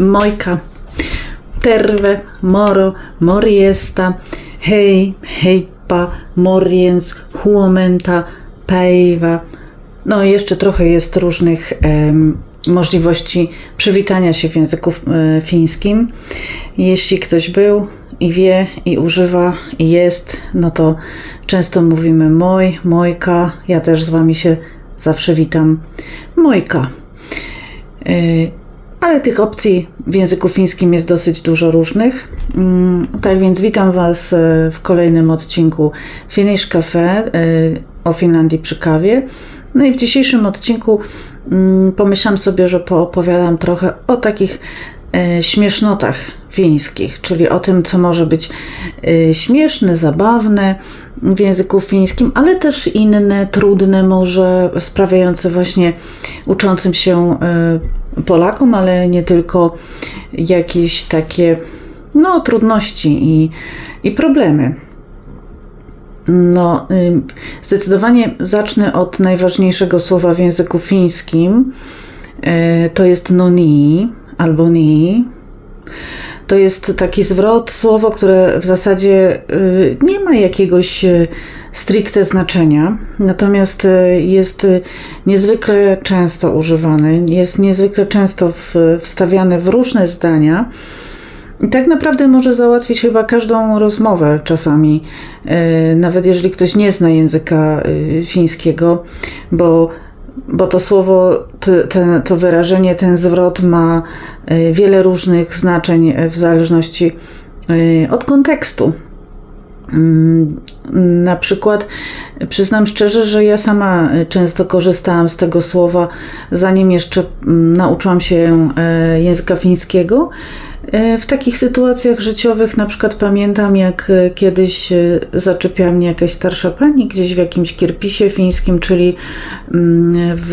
Mojka, terve, moro, morjesta, hej, hejpa, morjens, huomenta, päivä. No i jeszcze trochę jest różnych możliwości przywitania się w języku e, fińskim. Jeśli ktoś był i wie i używa i jest, no to często mówimy moj, mojka. Ja też z wami się zawsze witam. Mojka. Y, Ale tych opcji w języku fińskim jest dosyć dużo różnych. Mm, Tak więc witam Was e, w kolejnym odcinku Finnish Cafe e, o Finlandii przy kawie. No i w dzisiejszym odcinku mm, pomyślałam sobie, że poopowiadam trochę o takich e, śmiesznotach fińskich, czyli o tym, co może być śmieszne, zabawne w języku fińskim, ale też inne, trudne, może sprawiające właśnie uczącym się Polakom, ale nie tylko jakieś takie no, trudności i, i problemy. No, zdecydowanie zacznę od najważniejszego słowa w języku fińskim. E, To jest noni albo ni. To jest taki zwrot, słowo, które w zasadzie y, nie ma jakiegoś y, stricte znaczenia, natomiast y, jest niezwykle często używany, jest niezwykle często w- wstawiany w różne zdania. I tak naprawdę może załatwić chyba każdą rozmowę czasami, nawet jeżeli ktoś nie zna języka fińskiego, bo, bo to słowo, ten, to wyrażenie, ten zwrot ma e, wiele różnych znaczeń e, w zależności e, od kontekstu. Mm, Na przykład przyznam szczerze, że ja sama często korzystałam z tego słowa, zanim jeszcze mm, nauczyłam się języka fińskiego. E, W takich sytuacjach życiowych, na przykład pamiętam, jak e, kiedyś e, zaczepiała mnie jakaś starsza pani gdzieś w jakimś kierpisie fińskim, czyli mm, w,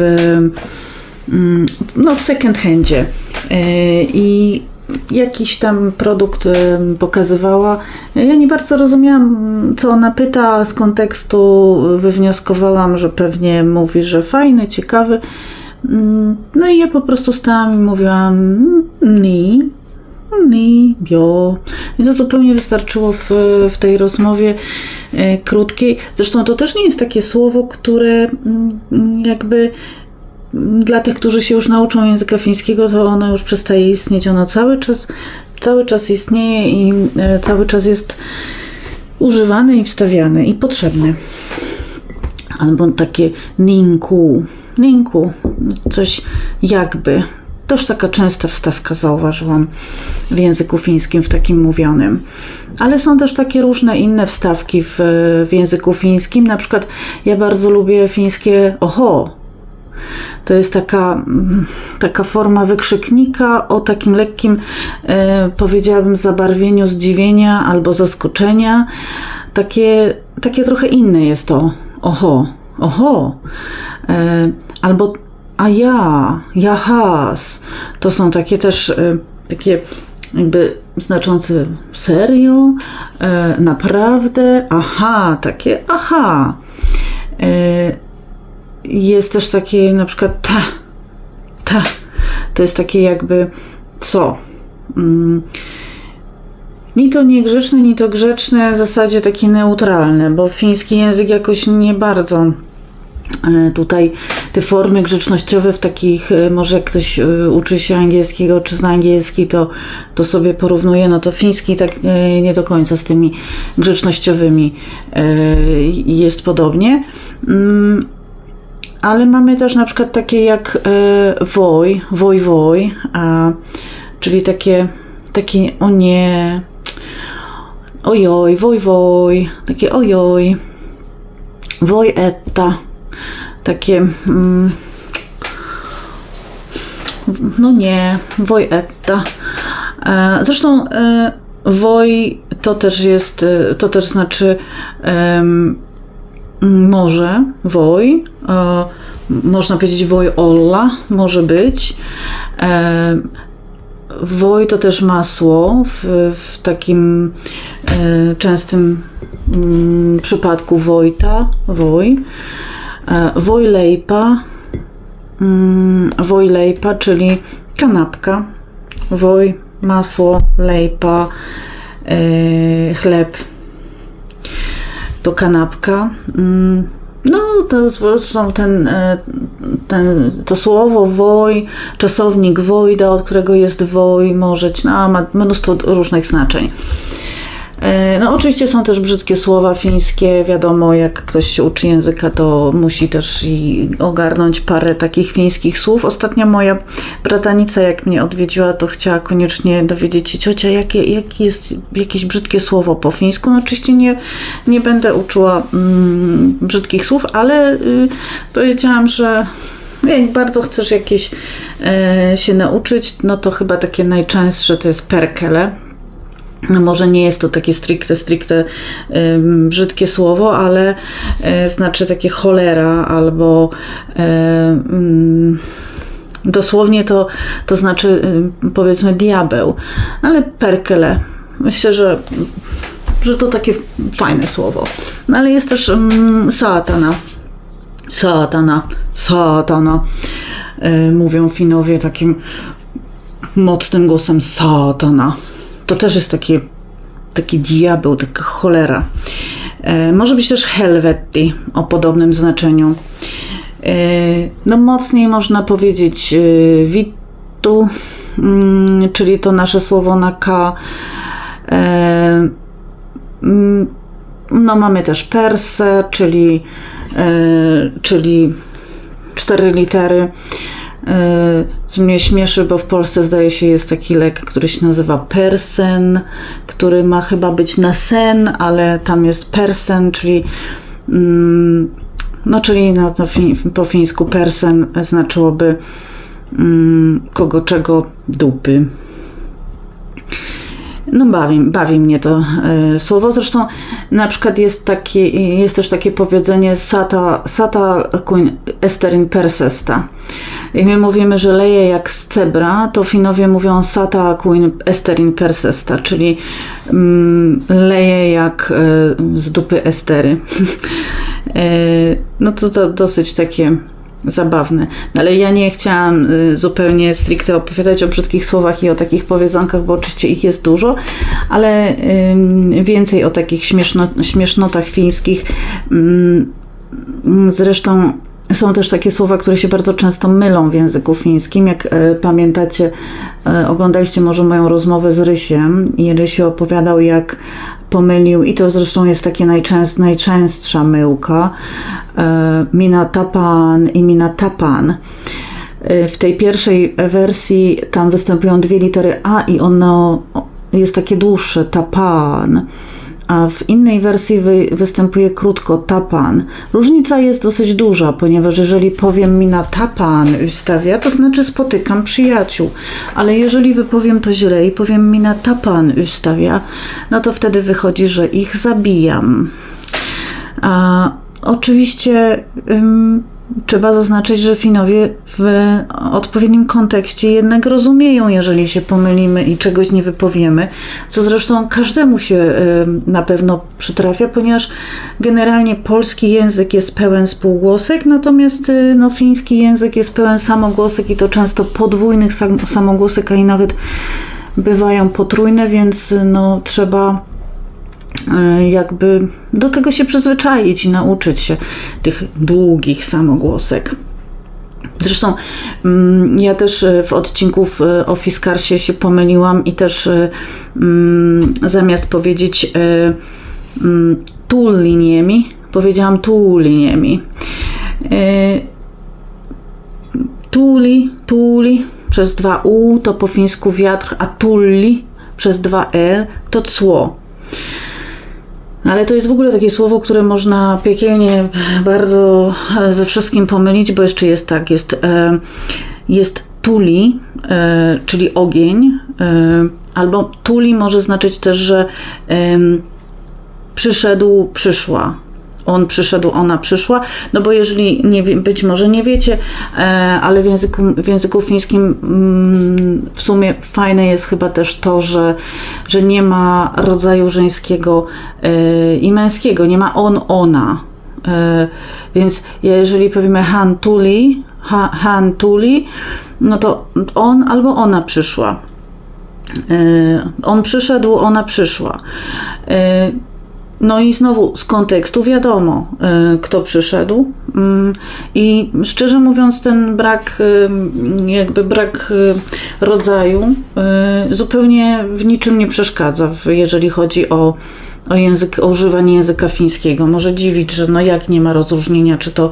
mm, no, w second handzie. I jakiś tam produkt pokazywała. Ja nie bardzo rozumiałam, co ona pyta, z kontekstu wywnioskowałam, że pewnie mówi, że fajny, ciekawy. Mm, No i ja po prostu stałam i mówiłam ni, ni, bio. I to zupełnie wystarczyło w, w tej rozmowie e, krótkiej. Zresztą to też nie jest takie słowo, które mm, jakby mm, dla tych, którzy się już nauczą języka fińskiego, to ono już przestaje istnieć. Ono cały czas, cały czas istnieje i e, cały czas jest używane i wstawiane i potrzebne. Albo takie ninku, ninku, coś jakby. Też taka częsta wstawka zauważyłam w języku fińskim, w takim mówionym. Ale są też takie różne inne wstawki w, w języku fińskim. Na przykład ja bardzo lubię fińskie oho. To jest taka, taka forma wykrzyknika o takim lekkim, e, powiedziałabym, zabarwieniu zdziwienia albo zaskoczenia. Takie, takie trochę inne jest to oho, oho. E, albo a ja, jahas. To są takie też e, takie jakby znaczące serio, e, naprawdę, aha, takie aha. E, jest też takie na przykład ta, ta. To jest takie jakby co. Mm. Ni to niegrzeczne, ni to grzeczne, w zasadzie takie neutralne, bo fiński język jakoś nie bardzo tutaj te formy grzecznościowe w takich, e, może ktoś e, uczy się angielskiego czy zna angielski, to, to sobie porównuje, no to fiński tak e, nie do końca z tymi grzecznościowymi jest podobnie. Mm, ale mamy też na przykład takie jak woj, woj, woj, a, czyli takie, takie o nie, ojoj, woj, woj, takie ojoj, woj etta, takie mm, no nie, woj etta. E, zresztą e, woj to też jest, e, to też znaczy może, woj, e, można powiedzieć woj olla, może być. E, woj to też masło w, w takim e, częstym mm, przypadku wojta, woj. E, wojlejpa, mm, wojlejpa, czyli kanapka, woj, masło, lejpa, yy, chleb, to kanapka. Mm, No, to zresztą ten, e, ten, to słowo woj, czasownik wojda, od którego jest woj, możeć, no, ma mnóstwo różnych znaczeń. E, No, oczywiście są też brzydkie słowa fińskie. Wiadomo, jak ktoś się uczy języka, to musi też i ogarnąć parę takich fińskich słów. Ostatnio moja bratanica, jak mnie odwiedziła, to chciała koniecznie dowiedzieć się, ciocia, jakie, jakie jest jakieś brzydkie słowo po fińsku. No, oczywiście nie, nie będę uczyła mm, brzydkich słów, ale y, powiedziałam, że jak bardzo chcesz jakieś e, się nauczyć, no to chyba takie najczęstsze to jest perkele. No może nie jest to takie stricte, stricte ym, brzydkie słowo, ale y, znaczy takie cholera albo y, ym, dosłownie to, to znaczy powiedzmy diabeł, ale perkele. Myślę, że, że to takie fajne słowo. No ale jest też satana. Satana, satana. Y, mówią Finowie takim mocnym głosem satana. To też jest taki, diabeł, taka cholera. E, może być też helvetti o podobnym znaczeniu. E, no mocniej można powiedzieć e, vittu, mm, czyli to nasze słowo na K. E, mm, no mamy też persę, czyli, e, czyli cztery litery. Co mnie śmieszy, bo w Polsce zdaje się jest taki lek, który się nazywa persen, który ma chyba być na sen, ale tam jest persen, czyli mm, no czyli no, to fi, po fińsku persen znaczyłoby mm, kogo czego dupy. No bawi, bawi mnie to y, słowo. Zresztą na przykład jest, jest też takie powiedzenie sata, sata kuin esterin persesta. Jak my mówimy, że leje jak z cebra, to Finowie mówią sata kuin esterin persesta, czyli mm, leje jak y, z dupy estery. y, no to, to dosyć takie zabawne. No ale ja nie chciałam y, zupełnie stricte opowiadać o brzydkich słowach i o takich powiedzonkach, bo oczywiście ich jest dużo, ale y, więcej o takich śmieszno, śmiesznotach fińskich. Y, zresztą są też takie słowa, które się bardzo często mylą w języku fińskim. Jak e, pamiętacie, e, oglądaliście może moją rozmowę z Rysiem i Rysio opowiadał, jak pomylił, i to zresztą jest takie najczęst, najczęstsza myłka, e, mina tapan i mina tapan. E, W tej pierwszej wersji tam występują dwie litery A i ono jest takie dłuższe, tapan a w innej wersji wy, występuje krótko tapan. Różnica jest dosyć duża, ponieważ jeżeli powiem mi na tapan ustawia, to znaczy spotykam przyjaciół, ale jeżeli wypowiem to źle i powiem mi na tapan ustawia, no to wtedy wychodzi, że ich zabijam. A oczywiście ym, trzeba zaznaczyć, że Finowie w odpowiednim kontekście jednak rozumieją, jeżeli się pomylimy i czegoś nie wypowiemy, co zresztą każdemu się y, na pewno przytrafia, ponieważ generalnie polski język jest pełen spółgłosek, natomiast y, no, fiński język jest pełen samogłosek i to często podwójnych sam, samogłosek, a i nawet bywają potrójne, więc no, trzeba jakby do tego się przyzwyczaić i nauczyć się tych długich samogłosek. Zresztą mm, ja też w odcinku o Fiskarsie się pomyliłam i też mm, zamiast powiedzieć mm, tu liniemi, powiedziałam tu liniemi. Tuli, tuli przez dwa U to po fińsku wiatr, a tulli przez dwa L to cło. Ale to jest w ogóle takie słowo, które można piekielnie bardzo ze wszystkim pomylić, bo jeszcze jest tak, jest, jest tuli, czyli ogień, albo tuli może znaczyć też, że przyszedł, przyszła. On przyszedł, ona przyszła, no bo jeżeli nie, być może nie wiecie, ale w języku, w języku fińskim w sumie fajne jest chyba też to, że, że nie ma rodzaju żeńskiego i męskiego, nie ma on, ona. Więc jeżeli powiemy han tuli, han tuli, no to on albo ona przyszła. On przyszedł, ona przyszła. No i znowu z kontekstu wiadomo, kto przyszedł. Mm, I szczerze mówiąc, ten brak, jakby brak rodzaju zupełnie w niczym nie przeszkadza, jeżeli chodzi o o, język, o używanie języka fińskiego. Może dziwić, że no jak nie ma rozróżnienia, czy to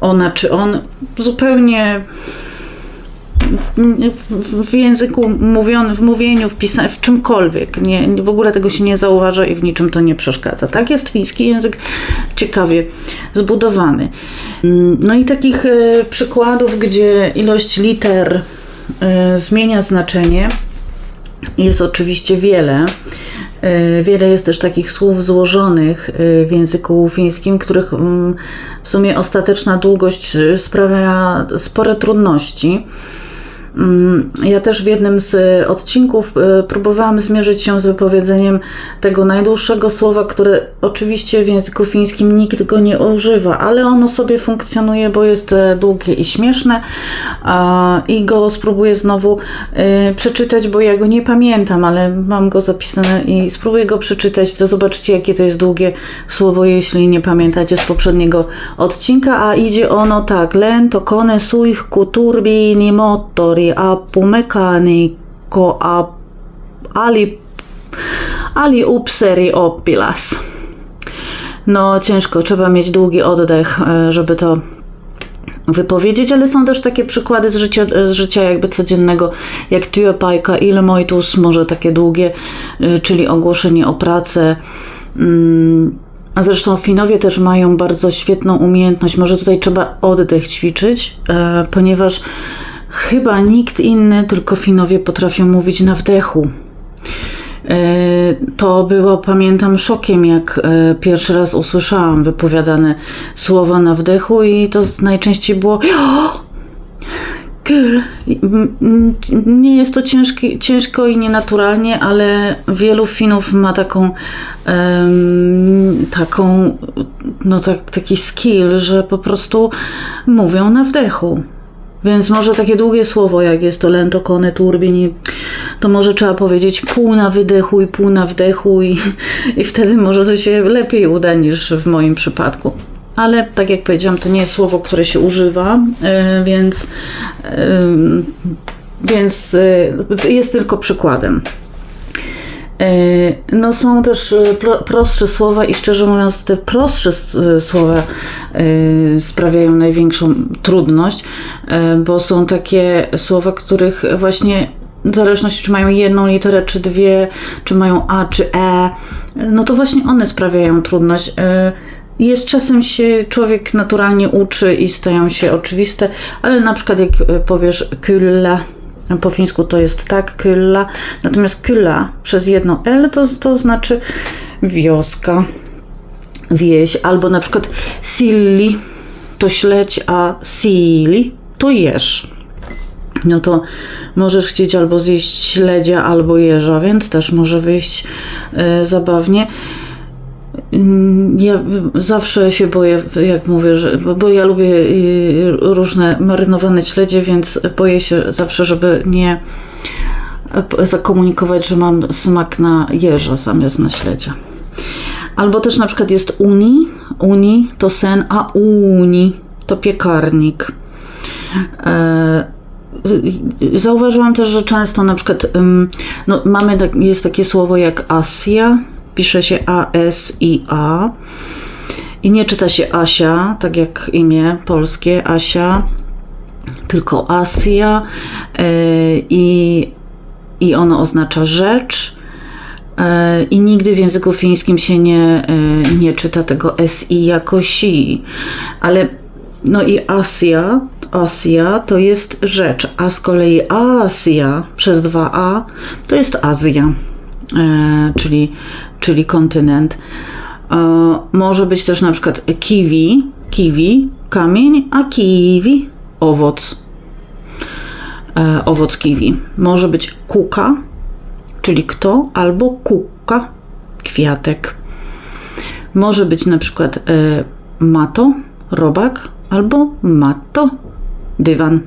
ona, czy on. Zupełnie w języku mówionym, w mówieniu, w w czymkolwiek. Nie, w ogóle tego się nie zauważa i w niczym to nie przeszkadza. Tak jest fiński język ciekawie zbudowany. No i takich e, przykładów, gdzie ilość liter e, zmienia znaczenie, jest oczywiście wiele. E, wiele jest też takich słów złożonych w języku fińskim, których mm, w sumie ostateczna długość sprawia spore trudności. Mm, ja też w jednym z odcinków e, próbowałam zmierzyć się z wypowiedzeniem tego najdłuższego słowa, które oczywiście w języku fińskim nikt go nie używa, ale ono sobie funkcjonuje, bo jest e, długie i śmieszne i go spróbuję znowu e, przeczytać, bo ja go nie pamiętam, ale mam go zapisane i spróbuję go przeczytać, to zobaczcie jakie to jest długie słowo, jeśli nie pamiętacie z poprzedniego odcinka, a idzie ono tak, lento kone suich kuturbini motori apumekaanikko ali, ali upseri oppilas. No ciężko, trzeba mieć długi oddech, e, żeby to wypowiedzieć, ale są też takie przykłady z życia, z życia jakby codziennego, jak työpaikka, ilmoitus, może takie długie, e, czyli ogłoszenie o pracę. Mm, a zresztą Finowie też mają bardzo świetną umiejętność, może tutaj trzeba oddech ćwiczyć, e, ponieważ Chyba nikt inny, tylko Finowie potrafią mówić na wdechu. E, to było, pamiętam, szokiem, jak e, pierwszy raz usłyszałam wypowiadane słowa na wdechu, i to najczęściej było. Nie jest to ciężki, ciężko i nienaturalnie, ale wielu Finów ma taką, um, taką no tak, taki skill, że po prostu mówią na wdechu. Więc może takie długie słowo, jak jest to lento kone turbini, to może trzeba powiedzieć pół na wydechu i pół na wdechu i, i wtedy może to się lepiej uda niż w moim przypadku. Ale tak jak powiedziałam, to nie jest słowo, które się używa, e, więc, e, więc e, jest tylko przykładem. E, no są też e, prostsze słowa i szczerze mówiąc te prostsze e, słowa sprawiają największą trudność, bo są takie słowa, których właśnie w zależności czy mają jedną literę, czy dwie, czy mają A, czy E, no to właśnie one sprawiają trudność. Jest czasem się człowiek naturalnie uczy i stają się oczywiste, ale na przykład jak powiesz kyllä, po fińsku to jest tak, kylla. Natomiast kylla przez jedno L to, to znaczy wioska, wieś, albo na przykład silli to śledź, a sili to jeż. No to możesz chcieć albo zjeść śledzia, albo jeża, więc też może wyjść y, zabawnie. Mm, ja zawsze się boję, jak mówię, że, bo ja lubię y, różne marynowane śledzie, więc boję się zawsze, żeby nie zakomunikować, że mam smak na jeża zamiast na śledzia. Albo też na przykład jest uni, uni to sen, a uni to piekarnik. E, zauważyłam też, że często na przykład no, mamy, jest takie słowo jak Asia, pisze się A-S-I-A. I nie czyta się Asia, tak jak imię polskie, Asia, tylko Asia. E, I, i ono oznacza rzecz. E, I nigdy w języku fińskim się nie, e, nie czyta tego SI jako si. Ale no i Asia, Asia to jest rzecz, a z kolei Asia przez dwa A to jest Azja, czyli czyli kontynent. E, może być też na przykład kiwi, kiwi, kamień, a kiwi, owoc. E, owoc kiwi. Może być kuka, czyli kto, albo kuka, kwiatek. Może być na przykład e, mato, robak, albo matto, dywan.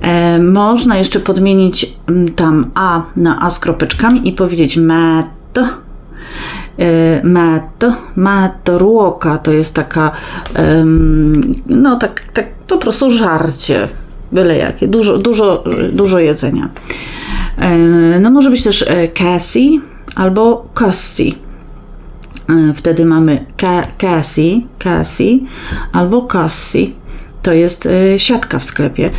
E, można jeszcze podmienić mm, tam A na A z kropeczkami i powiedzieć matto. E, matto, matto ruoka to jest taka, no tak, tak po prostu żarcie, byle jakie, dużo, dużo, dużo jedzenia. E, no może być też Cassie albo. E, Wtedy mamy Ca- Cassie, Cassie albo Cassie. To jest e, siatka w sklepie.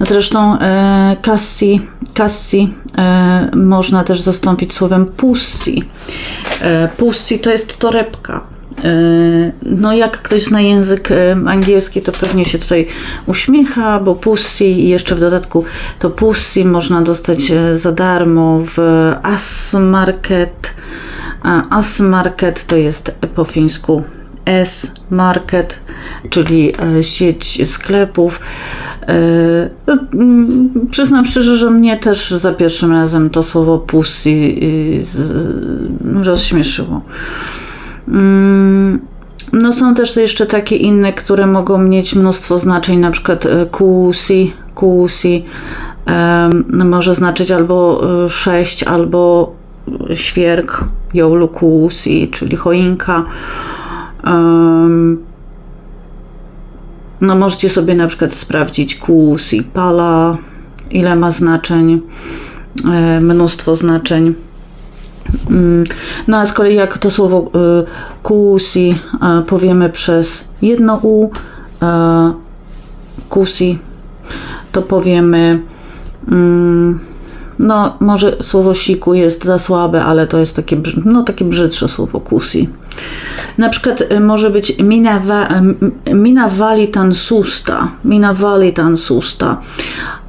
Zresztą e, Cassie, Cassie e, można też zastąpić słowem pussy. Pussy to jest torebka. No, jak ktoś zna język angielski, to pewnie się tutaj uśmiecha, bo pussy i jeszcze w dodatku to pussy można dostać za darmo w As-Market. A As-Market to jest po fińsku S-Market, czyli e, sieć sklepów. E, no, mm, Przyznam szczerze, że mnie też za pierwszym razem to słowo pussy y, rozśmieszyło. Mm, No są też jeszcze takie inne, które mogą mieć mnóstwo znaczeń, na przykład e, kusi, kusi em, może znaczyć albo e, sześć, albo świerk, joulu kusi, czyli choinka. Em, no możecie sobie na przykład sprawdzić kusi, pala, ile ma znaczeń, e, mnóstwo znaczeń. Mm, No a z kolei jak to słowo y, kusi y, powiemy przez jedno u, kusi, to powiemy mm, no może słowo siku jest za słabe, ale to jest takie, no, takie brzydsze słowo kusi. Na przykład y, może być mina, va, m- mina valitan susta, mina valitan susta,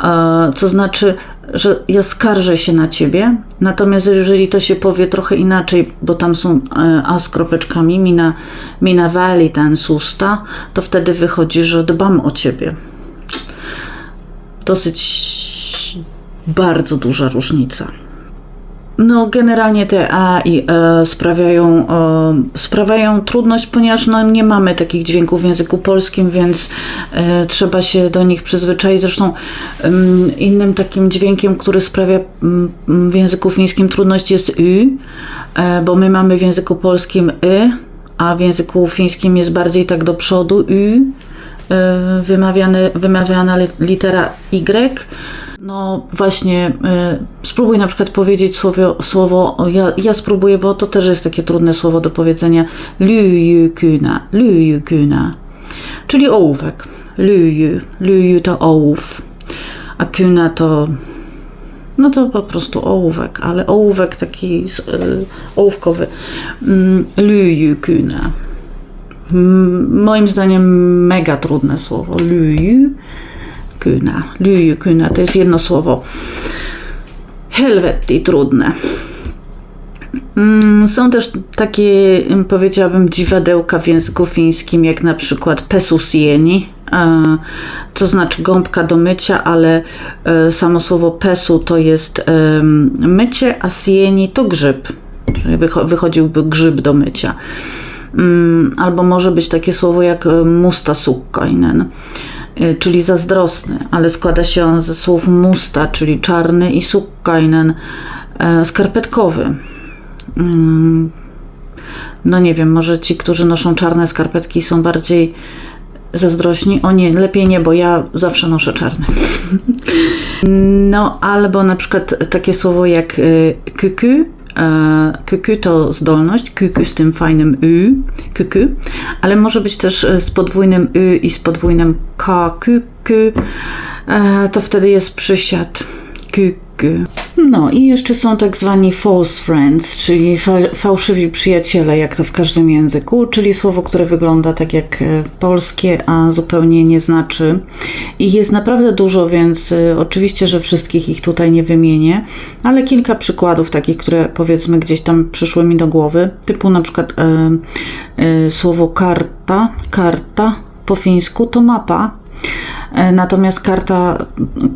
e, co znaczy, że ja skarżę się na ciebie, natomiast jeżeli to się powie trochę inaczej, bo tam są e, a z kropeczkami, mina, mina valitan susta, to wtedy wychodzi, że dbam o ciebie. Dosyć bardzo duża różnica. No, generalnie te A i E sprawiają, e, sprawiają trudność, ponieważ no, nie mamy takich dźwięków w języku polskim, więc e, trzeba się do nich przyzwyczaić. Zresztą em, innym takim dźwiękiem, który sprawia w języku fińskim trudność jest Y, e, bo my mamy w języku polskim Y, a w języku fińskim jest bardziej tak do przodu Y, e, wymawiana li- litera Y. No właśnie, y, spróbuj na przykład powiedzieć słowo, słowo ja, ja spróbuję, bo to też jest takie trudne słowo do powiedzenia. Lyjykuna, lyjykuna, czyli ołówek. Lyju, lyju to ołów, a kuna to, no to po prostu ołówek, ale ołówek taki y, ołówkowy. Mm. Mm, Moim zdaniem mega trudne słowo. Lyju. Kynä, lyijykynä, to jest jedno słowo. Helvetti trudne. Mm, Są też takie, mm, powiedziałabym, dziwadełka w języku fińskim, jak na przykład pesusieni, e, co znaczy gąbka do mycia, ale e, samo słowo pesu to jest mycie, a sieni to grzyb. Wychodziłby grzyb do mycia. Mm, Albo może być takie słowo jak e, mustasukkainen, e, czyli zazdrosny, ale składa się on ze słów musta, czyli czarny i sukkainen, e, skarpetkowy. Mm, No nie wiem, może ci, którzy noszą czarne skarpetki są bardziej zazdrośni. O nie, lepiej nie, bo ja zawsze noszę czarne. No, albo na przykład takie słowo jak y, kuku. E, to zdolność, kuku z tym fajnym y, kuku, ale może być też e, z podwójnym y i z podwójnym k, kuku. E, To wtedy jest przysiad. Kuku. No i jeszcze są tak zwani false friends, czyli fa- fałszywi przyjaciele, jak to w każdym języku, czyli słowo, które wygląda tak jak e, polskie, a zupełnie nie znaczy. I jest naprawdę dużo, więc e, oczywiście, że wszystkich ich tutaj nie wymienię, ale kilka przykładów takich, które powiedzmy gdzieś tam przyszły mi do głowy, typu na przykład e, słowo karta, karta po fińsku to mapa, Natomiast karta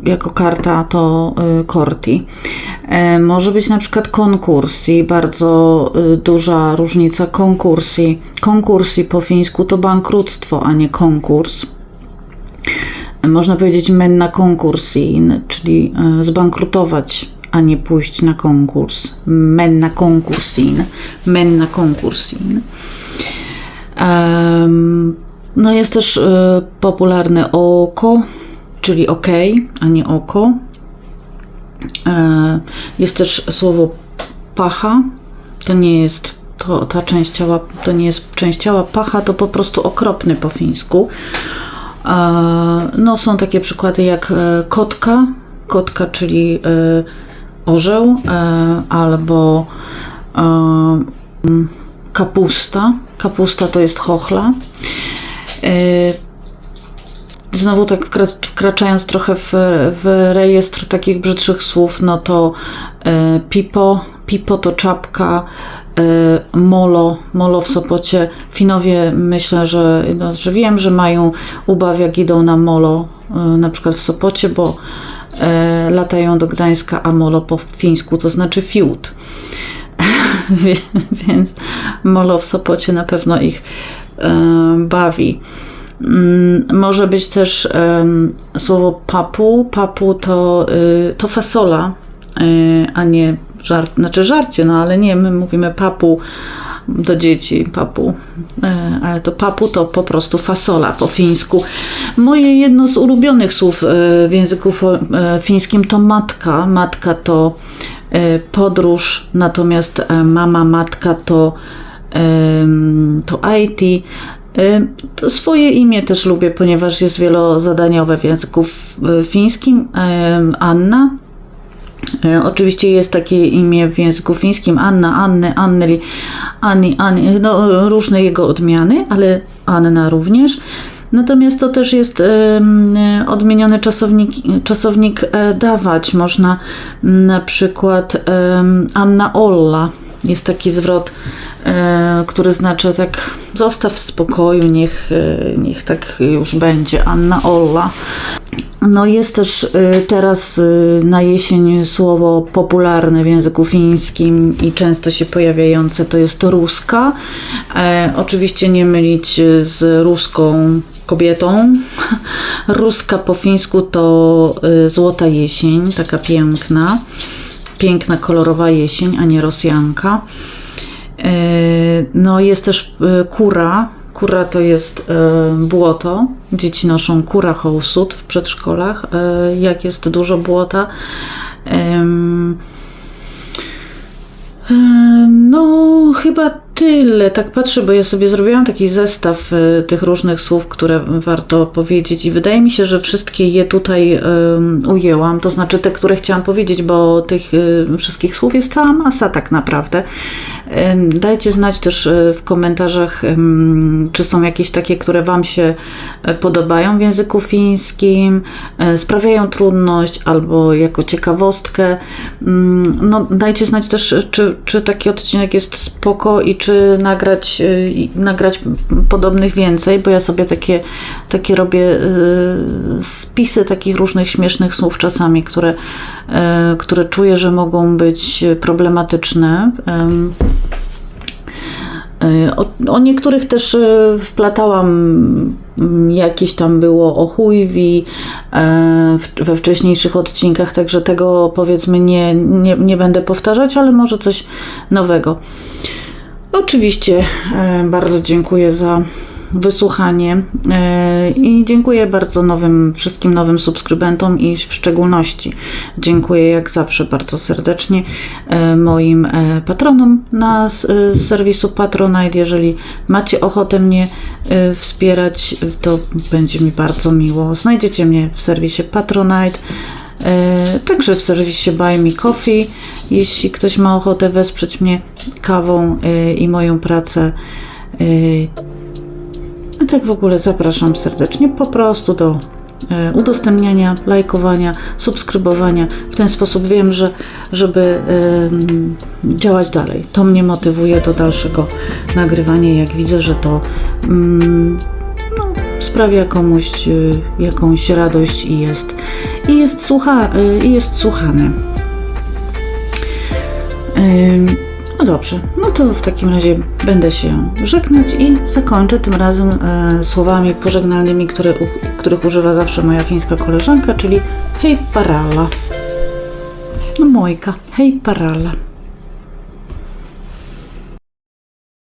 jako karta to y, korti. E, Może być na przykład konkursji, bardzo duża różnica konkursji. Konkursji po fińsku to bankructwo, a nie konkurs. można powiedzieć menna konkursin, czyli e, zbankrutować, a nie pójść na konkurs. Menna konkursin, menna konkursin. Em, No jest też e, popularne oko, czyli ok, a nie oko. E, Jest też słowo pacha. To nie jest to, ta część ciała, to nie jest część ciała. Pacha to po prostu okropny po fińsku. E, No, są takie przykłady jak e, kotka, kotka, czyli e, orzeł, albo kapusta. Kapusta to jest chochla. E, Znowu tak wkra- wkraczając trochę w, w rejestr takich brzydszych słów, no to e, pipo, pipo to czapka, e, molo, molo w Sopocie. Finowie myślę, że, no, że wiem, że mają ubaw jak idą na molo, na przykład w Sopocie, bo e, latają do Gdańska, a molo po fińsku to znaczy fiut. Więc molo w Sopocie na pewno ich bawi. Mm, Może być też słowo papu. Papu to, y, to fasola, y, a nie żart, znaczy żarcie, no ale nie, my mówimy papu do dzieci, papu, E, ale to papu to po prostu fasola po fińsku. Moje jedno z ulubionych słów e, w języku e, fińskim to matka. Matka to e, podróż, natomiast e, mama, matka to to IT. To Swoje imię też lubię, ponieważ jest wielozadaniowe w języku y, fińskim. Anna. Y, Oczywiście jest takie imię w języku fińskim Anna, Anny, Anneli, Ani, Ani, no, różne jego odmiany, ale Anna również. Natomiast to też jest odmieniony czasownik, czasownik e, dawać. Można na przykład Anna Olla. Jest taki zwrot, e, który znaczy tak zostaw w spokoju, niech, e, niech tak już będzie. Anna Olla. No jest też y, teraz na jesień słowo popularne w języku fińskim i często się pojawiające to jest ruska. E, oczywiście nie mylić z ruską kobietą. Ruska po fińsku to złota jesień, taka piękna. Piękna, kolorowa jesień, a nie Rosjanka. E, No jest też e, kura. Kura to jest e, błoto. Dzieci noszą kura hołsut w przedszkolach, jak jest dużo błota. No, chyba tyle. Tak patrzę, bo ja sobie zrobiłam taki zestaw tych różnych słów, które warto powiedzieć, i wydaje mi się, że wszystkie je tutaj ujęłam. To znaczy te, które chciałam powiedzieć, bo tych wszystkich słów jest cała masa, tak naprawdę. Dajcie znać też e, w komentarzach, czy są jakieś takie, które Wam się e, podobają w języku fińskim, e, sprawiają trudność albo jako ciekawostkę. Mm, No, dajcie znać też, czy, czy taki odcinek jest spoko i czy nagrać, nagrać podobnych więcej, bo ja sobie takie, takie robię spisy takich różnych śmiesznych słów czasami, które, które czuję, że mogą być problematyczne. E, O, o niektórych też e, wplatałam, mm, jakieś tam było o chujwi w- we wcześniejszych odcinkach, także tego powiedzmy nie, nie, nie będę powtarzać, ale może coś nowego. Oczywiście bardzo dziękuję za wysłuchanie e, i dziękuję bardzo nowym, wszystkim nowym subskrybentom i w szczególności dziękuję jak zawsze bardzo serdecznie e, moim e, patronom na serwisu Patronite. Jeżeli macie ochotę mnie wspierać, to będzie mi bardzo miło. Znajdziecie mnie w serwisie Patronite. Także w serwisie Buy Me Coffee, jeśli ktoś ma ochotę wesprzeć mnie kawą i moją pracę. E, tak w ogóle zapraszam serdecznie po prostu do e, udostępniania, lajkowania, subskrybowania. W ten sposób wiem, że żeby działać dalej. To mnie motywuje do dalszego nagrywania, jak widzę, że to mm, no, sprawia komuś y, jakąś radość i jest, i jest, słucha, y, jest słuchane. No dobrze, no to w takim razie będę się żegnać i zakończę tym razem e, słowami pożegnalnymi, które, u, których używa zawsze moja fińska koleżanka, czyli hej parala. No mojka, hej parala.